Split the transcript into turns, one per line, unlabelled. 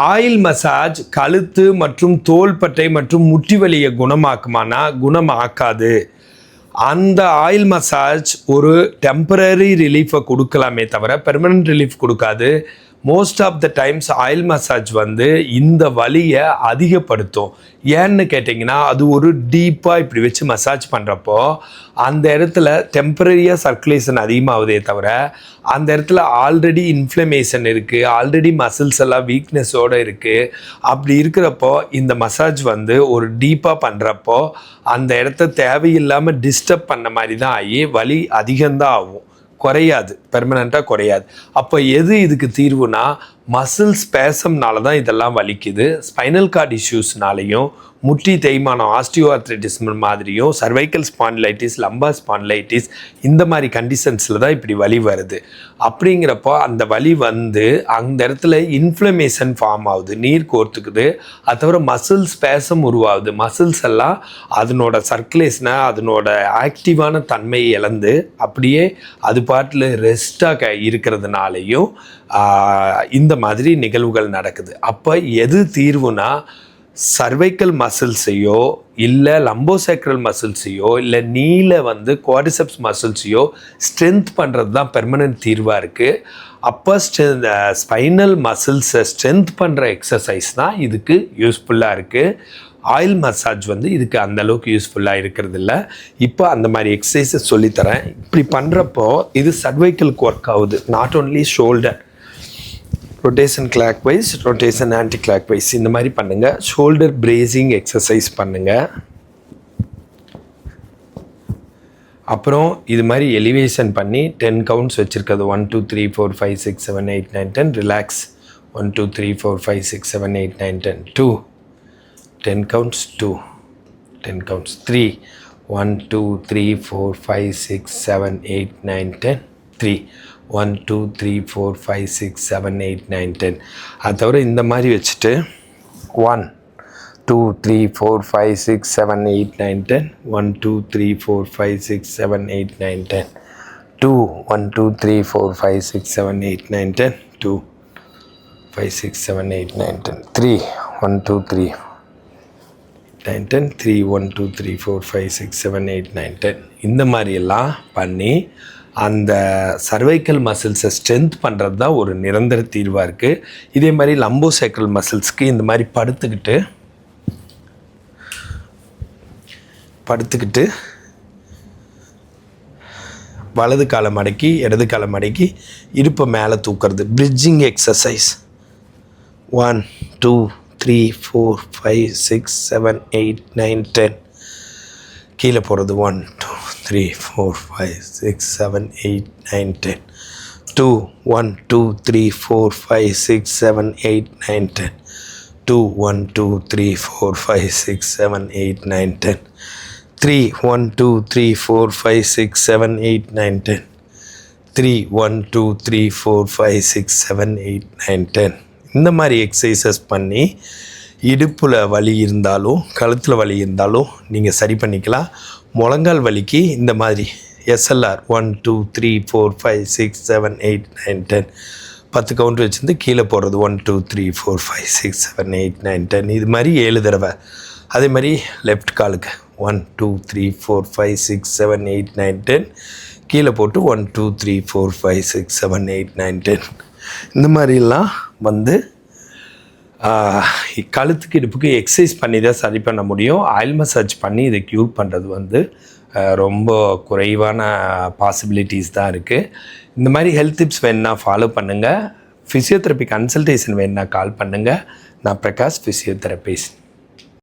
Oil massage கழுத்து மற்றும் தோள்பட்டை மற்றும் முட்டி வலியை குணமாக்குமானா? குணமாக்காது. அந்த ஆயில் மசாஜ் ஒரு டெம்பரரி ரிலீஃபை கொடுக்கலாமே தவிர பெர்மனன்ட் ரிலீஃப் கொடுக்காது. Most of the times oil massage வந்து இந்த வலியை அதிகப்படுத்தும். ஏன்னு கேட்டிங்கன்னா அது ஒரு டீப்பாக இப்படி வச்சு மசாஜ் பண்ணுறப்போ அந்த இடத்துல டெம்பரரியாக சர்க்குலேஷன் அதிகமாகுதே தவிர அந்த இடத்துல ஆல்ரெடி இன்ஃப்ளமேஷன் இருக்குது ஆல்ரெடி மசில்ஸ் எல்லாம் வீக்னஸோடு இருக்குது அப்படி இருக்கிறப்போ இந்த மசாஜ் வந்து ஒரு டீப்பாக பண்ணுறப்போ அந்த இடத்த தேவையில்லாமல் டிஸ்டர்ப் பண்ண மாதிரி தான் ஆகி வலி அதிகம்தான் ஆகும். குறையாது. பெர்மனண்ட்டாக குறையாது. அப்போ எது இதுக்கு தீர்வுனா மசில் ஸ்பேசம்னால தான் இதெல்லாம் வலிக்குது. ஸ்பைனல் கார்டு இஷ்யூஸ்னாலையும் முட்டி தேய்மானம் ஆஸ்டியோஆர்த்ரைட்டிஸ் மாதிரியும் சர்வைக்கல் ஸ்பான்லைட்டிஸ் லம்பா ஸ்பான்லைட்டிஸ் இந்த மாதிரி கண்டிஷன்ஸில் தான் இப்படி வலி வருது. அப்படிங்கிறப்போ அந்த வலி வந்து அந்த இடத்துல இன்ஃப்ளமேஷன் ஃபார்ம் ஆகுது நீர் கோர்த்துக்குது. அது தவிர மசில் ஸ்பேசம் உருவாகுது. மசில்ஸ் எல்லாம் அதனோட சர்க்குலேஷனை அதனோட ஆக்டிவான தன்மையை இழந்து அப்படியே அது பாட்டில் ரெஸ்டாக இருக்கிறதுனாலையும் இந்த மாதிரி நிகழ்வுகள் நடக்குது. அப்போ எது தீர்வுனா சர்வைக்கல் மசில்ஸையோ இல்லை லம்போசேக்ரல் மசில்ஸையோ இல்லை நீல வந்து குவாடிசெப்ஸ் மசில்ஸையோ ஸ்ட்ரென்த் பண்ணுறது தான் பெர்மனன்ட் தீர்வாக இருக்குது அப்போ ஸ்பைனல் மசில்ஸை ஸ்ட்ரென்த் பண்ணுற எக்ஸசைஸ் தான் இதுக்கு யூஸ்ஃபுல்லாக இருக்குது ஆயில் மசாஜ் வந்து இதுக்கு அந்தளவுக்கு யூஸ்ஃபுல்லாக இருக்கிறது இல்லை இப்போ அந்த மாதிரி எக்ஸசைஸை சொல்லித்தரேன். இப்படி பண்ணுறப்போ இது சர்வைக்கலுக்கு ஒர்க் ஆகுது not only shoulder rotation clockwise rotation anti clockwise இந்த மாதிரி பண்ணுங்கள் ஷோல்டர் பிரேசிங் எக்ஸசைஸ் பண்ணுங்கள் அப்புறம் இது மாதிரி எலிவேஷன் பண்ணி டென் கவுண்ட்ஸ் வச்சுருக்கிறது. One two three four five six seven eight nine ten relax one two three four five six seven eight nine ten two ten counts two ten counts three one two three four five six seven eight nine ten three one two three four five six seven eight nine ten. அது தவிர இந்த மாதிரி வச்சுட்டு one two three four five six seven eight nine ten. One two three four five six seven eight nine ten. Two one two three four five six seven eight nine ten. Two five six seven eight nine ten. Three one two three nine ten. Three one two three four five six seven eight nine ten. இந்த மாதிரியெல்லாம் பண்ணி அந்த cervical மசில்ஸை strength பண்ணுறது தான் ஒரு நிரந்தர தீர்வாக இருக்குது இதே மாதிரி லம்போசைக்கல் மசில்ஸ்க்கு இந்த மாதிரி படுத்துக்கிட்டு படுத்துக்கிட்டு வலது காலை மடக்கி இடது காலை மடக்கி இடுப்பை மேலே தூக்குறது. Bridging exercise one two three four five six seven eight nine ten கீழே போகிறது one two three four five six seven eight nine ten two one two three four five six seven eight nine ten two one two three four five six seven eight nine ten three one two three four five six seven eight nine ten three one two three four five six seven eight nine ten இந்த மாதிரி exercises பண்ணி இடுப்பில் வலி இருந்தாலும் கழுத்தில் வலி இருந்தாலும் நீங்கள் சரி பண்ணிக்கலாம். முழங்கால் வலிக்கு இந்த மாதிரி. SLR one two three four five six seven eight nine ten பத்து கவுண்ட் வச்சுருந்து கீழே போடுறது. One two three four five six seven eight nine ten இது மாதிரி ஏழு தடவை. அதே மாதிரி லெஃப்ட் காலுக்கு. One two three four five six seven eight nine ten கீழே போட்டு one two three four five six seven eight nine ten இந்த மாதிரிலாம் வந்து கழுத்துக்கு இடுப்புக்கு எக்ஸசைஸ் பண்ணி தான் சரி பண்ண முடியும். ஆயில் மசாஜ் பண்ணி இதை க்யூர் பண்ணுறது வந்து ரொம்ப குறைவான பாசிபிலிட்டிஸ் தான் இருக்குது இந்த மாதிரி ஹெல்த் டிப்ஸ் வேணுன்னா ஃபாலோ பண்ணுங்கள் ஃபிசியோதெரப்பி கன்சல்டேஷன் வேணுன்னா கால் பண்ணுங்கள் நான் பிரகாஷ் ஃபிசியோதெரபிஸ்ட்